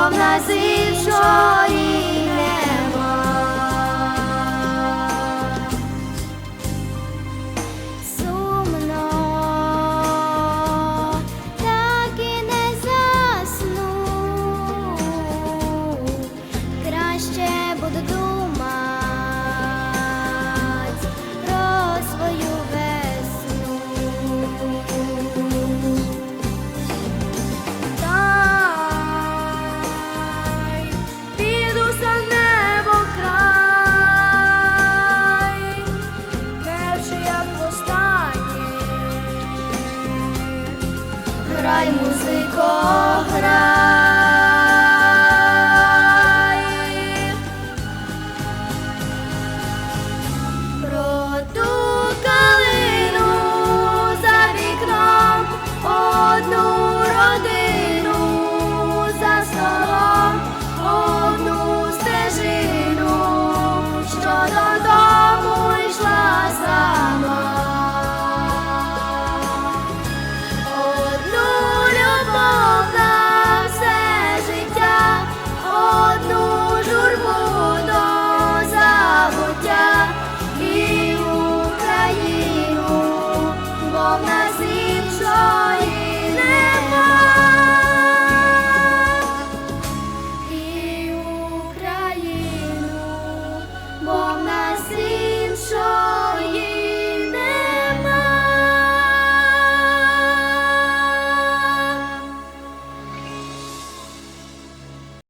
повна зичо. Грай, музико, грай.